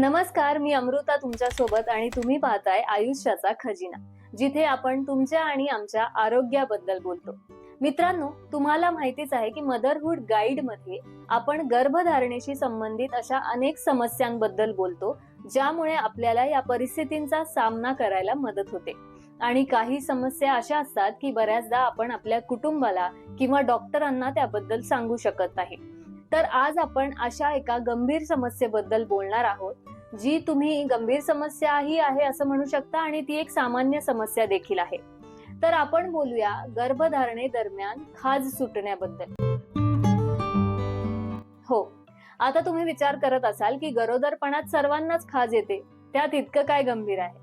नमस्कार मी अमृता तुमच्यासोबत आणि तुम्ही पाहताय आयुष्याचा खजिना जिथे आपण तुमच्या आणि आमच्या आरोग्याबद्दल बोलतो. मित्रांनो तुम्हाला माहितीच आहे की मदरहुड गाईडमध्ये आपण गर्भधारणेशी संबंधित अशा अनेक समस्यांबद्दल बोलतो ज्यामुळे आपल्याला या परिस्थितींचा सामना करायला मदत होते. आणि काही समस्या अशा असतात की बऱ्याचदा आपण आपल्या कुटुंबाला किंवा डॉक्टरांना त्याबद्दल सांगू शकत नाही. तर आज आपण अशा एका गंभीर समस्येबद्दल बोलणार आहोत जी तुम्ही गंभीर समस्या ही आहे असं म्हणू शकता आणि ती एक सामान्य समस्या देखील आहे. तर आपण बोलूया गर्भधारणे दरम्यान खाज सुटण्याबद्दल. हो आता तुम्ही विचार करत असाल की गरोदरपणात सर्वांनाच खाज येते त्यात इतकं काय गंभीर आहे?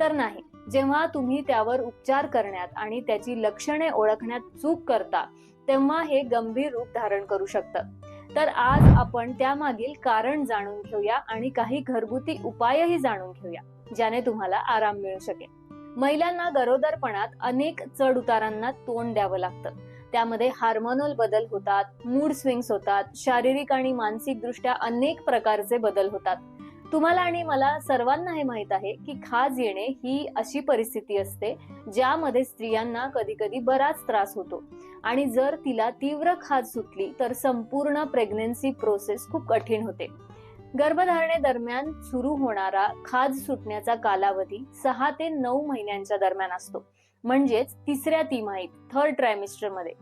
तर नाही जेव्हा तुम्ही त्यावर उपचार करण्यात आणि त्याची लक्षणे ओळखण्यात चूक करता तेव्हा हे गंभीर रूप धारण करू शकतं. तर आज आपण त्यामागील कारण जाणून घेऊया आणि काही घरगुती उपायही जाणून घेऊया ज्याने तुम्हाला आराम मिळू शकेल. महिलांना गरोदरपणात अनेक चढ उतारांना तोंड द्यावं लागतं. त्यामध्ये हार्मोनल बदल होतात मूड स्विंग्स होतात शारीरिक आणि मानसिक दृष्ट्या अनेक प्रकारचे बदल होतात. तुम्हाला आणि मला सर्वांना हे माहीत आहे की खाज येणे ही अशी परिस्थिती असते ज्यामध्ये स्त्रियांना कधी कधी बराच त्रास होतो. आणि जर तिला तीव्र खाज सुटली तर संपूर्ण प्रेग्नेन्सी प्रोसेस खूप कठीण होते. गर्भधारणे दरम्यान सुरू होणारा खाज सुटण्याचा कालावधी सहा ते नऊ महिन्यांच्या दरम्यान असतो. म्हणजेच तिसऱ्या तिमाहीत थर्ड ट्रायमिस्टरमध्ये.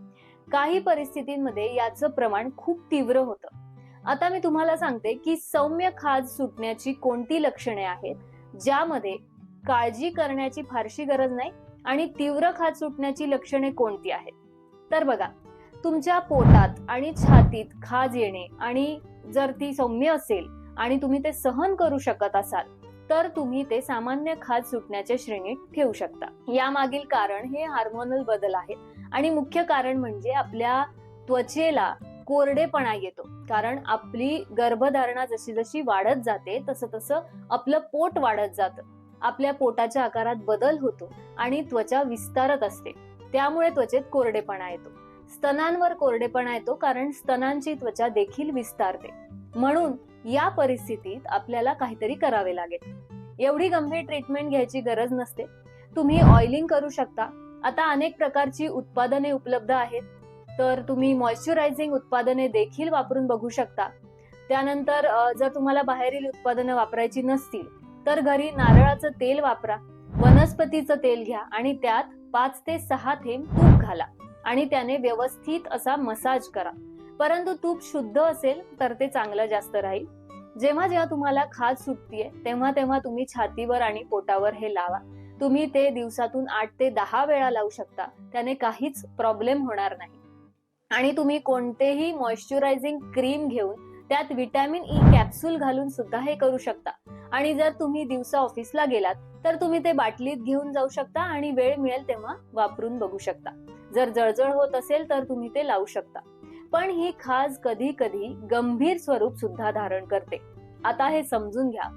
काही परिस्थितींमध्ये याचं प्रमाण खूप तीव्र होतं. आता मी तुम्हाला सांगते की सौम्य खाज सुटण्याची कोणती लक्षणे आहेत ज्यामध्ये काळजी करण्याची फारशी गरज नाही आणि तीव्र खाज सुटण्याची लक्षणे कोणती आहेत? तर बघा तुमच्या पोटात आणि छातीत खाज येणे आणि जर ती सौम्य असेल आणि तुम्ही ते सहन करू शकत असाल तर तुम्ही ते सामान्य खाज सुटण्याच्या श्रेणीत ठेवू शकता. यामागील कारण हे हार्मोनल बदल आहेत आणि मुख्य कारण म्हणजे आपल्या त्वचेला कोरडेपणा येतो. कारण आपली गर्भधारणा जशी जशी वाढत जाते तसं तसं आपलं पोट वाढत जातं. आपल्या पोटाच्या आकारात बदल होतो आणि त्वचा विस्तारत असते. त्यामुळे त्वचेत कोरडेपणा येतो. स्तनांवर कोरडेपणा येतो कारण स्तनांची त्वचा देखील विस्तारते. म्हणून या परिस्थितीत आपल्याला काहीतरी करावे लागेल. एवढी गंभीर ट्रीटमेंट घ्यायची गरज नसते. तुम्ही ऑइलिंग करू शकता. आता अनेक प्रकारची उत्पादने उपलब्ध आहेत. तर तुम्ही मॉइश्चरायझिंग उत्पादने देखील वापरून बघू शकता. त्यानंतर जर तुम्हाला बाहेरील उत्पादनं वापरायची नसतील तर घरी नारळाचं तेल वापरा वनस्पतीचं तेल घ्या आणि त्यात पाच ते सहा थेंब तूप घाला आणि त्याने व्यवस्थित असा मसाज करा. परंतु तूप शुद्ध असेल तर ते चांगलं जास्त राहील. जेव्हा जेव्हा तुम्हाला खाज सुटतीये तेव्हा तेव्हा तुम्ही छातीवर आणि पोटावर हे लावा. तुम्ही ते दिवसातून आठ ते दहा वेळा लावू शकता. त्याने काहीच प्रॉब्लेम होणार नाही. आणि तुम्ही कोणतेही मॉइश्चरायझिंग क्रीम घेऊन त्यात विटॅमिन ई कॅप्सूल घालून सुद्धा हे करू शकता. आणि जर तुम्ही दिवसा ऑफिसला गेलात तर तुम्ही ते बाटलीत घेऊन जाऊ शकता आणि वेळ मिळेल तेव्हा वापरून बघू शकता. जर जळजळ होत असेल तर तुम्ही ते लावू शकता. पण ही खाज कधी कधी गंभीर स्वरूप सुद्धा धारण करते. आता हे समजून घ्या.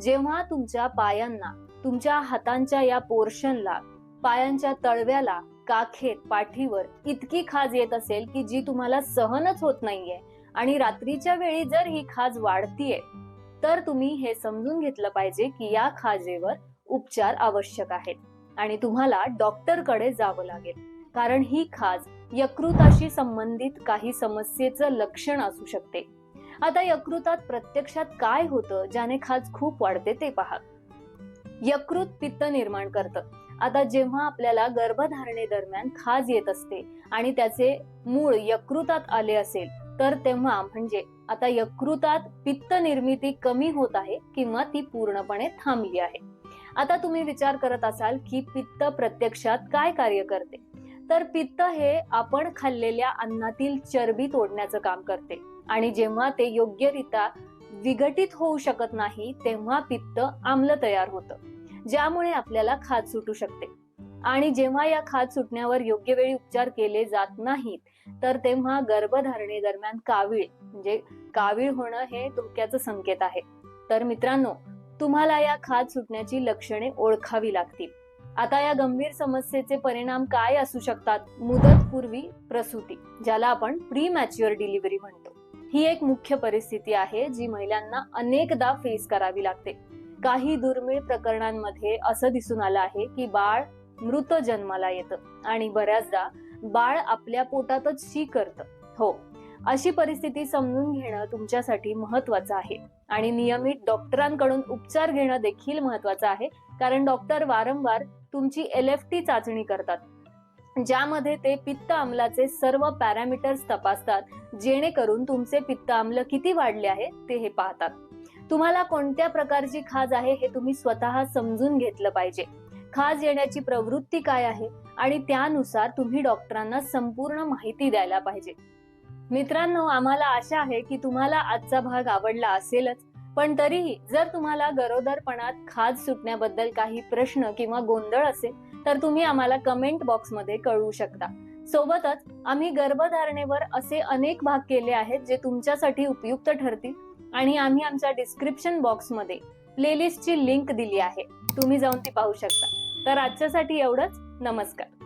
जेव्हा तुमच्या पायांना तुमच्या हातांच्या या पोर्शनला पायांच्या तळव्याला काखेत पाठीवर इतकी खाज येत असेल की जी तुम्हाला सहनच होत नाहीये. आणि रात्रीच्या वेळी जर ही खाज वाढतीये तर तुम्ही हे समजून घेतलं पाहिजे की या खाजेवर उपचार आवश्यक आहेत. आणि तुम्हाला डॉक्टरकडे जावं लागेल. कारण ही खाज यकृताशी संबंधित काही समस्येचं लक्षण असू शकते. आता यकृतात प्रत्यक्षात काय होतं ज्याने खाज खूप वाढते ते पहा. यकृत पित्त निर्माण करतं. आता जेव्हा आपल्याला गर्भधारणे दरम्यान खाज येत असते आणि त्याचे मूळ यकृतात आले असेल तर तेव्हा म्हणजे आता यकृतात पित्त निर्मिती कमी होत आहे किंवा ती पूर्णपणे थांबली आहे. आता तुम्ही विचार करत असाल की पित्त प्रत्यक्षात काय कार्य करते? तर पित्त हे आपण खाल्लेल्या अन्नातील चरबी तोडण्याचं काम करते आणि जेव्हा ते योग्यरित्या विघटित होऊ शकत नाही तेव्हा पित्त आम्ल तयार होतं. ज्यामुळे आपल्याला खाज सुटू शकते. आणि जेव्हा या खाज सुटण्यावर योग्य वेळी उपचार केले जात नाहीत तर तेव्हा गर्भधारणे दरम्यान कावीळ म्हणजे कावीळ होणं हे धोक्याचं संकेत आहे. तर मित्रांनो तुम्हाला या खाज सुटण्याची लक्षणे ओळखावी लागतील. आता या गंभीर समस्येचे परिणाम काय असू शकतात? मुदतपूर्वी प्रसूती ज्याला आपण प्री मॅच्युअर डिलिव्हरी म्हणतो. ही एक मुख्य परिस्थिती आहे जी महिलांना अनेकदा फेस करावी लागते. काही दुर्मिळ प्रकरणांमध्ये असं दिसून आलं आहे की बाळ मृत जन्माला येतं आणि बऱ्याचदा बाळ आपल्या पोटातच शी करतं हो अशी परिस्थिती समजून घेणं तुमच्यासाठी महत्वाचं आहे. आणि नियमित डॉक्टरांकडून उपचार घेणं देखील महत्वाचं आहे कारण डॉक्टर वारंवार तुमची एल एफ टी चाचणी करतात ज्यामध्ये ते पित्त आम्लाचे सर्व पॅरामीटर्स तपासतात जेणेकरून तुमचे पित्त आम्ल किती वाढले आहे ते हे पाहतात. तुम्हाला कोणत्या प्रकारची खाज आहे हे तुम्ही स्वतः समजून घेतलं पाहिजे. खाज येण्याची प्रवृत्ती काय आहे आणि त्यानुसार तुम्ही डॉक्टरांना संपूर्ण माहिती द्यायला पाहिजे. मित्रांनो आम्हाला आशा आहे की तुम्हाला आजचा भाग आवडला असेलच पण तरीही जर तुम्हाला गरोदरपणात खाज सुटण्याबद्दल काही प्रश्न किंवा गोंधळ असेल तर तुम्ही आम्हाला कमेंट बॉक्समध्ये कळवू शकता. सोबतच आम्ही गर्भधारणेवर असे अनेक भाग केले आहेत जे तुमच्यासाठी उपयुक्त ठरतील आणि आम्ही आमच्या डिस्क्रिप्शन बॉक्समध्ये प्लेलिस्टची लिंक दिली आहे. तुम्ही जाऊन ती पाहू शकता. तर आजच्यासाठी एवढंच. नमस्कार.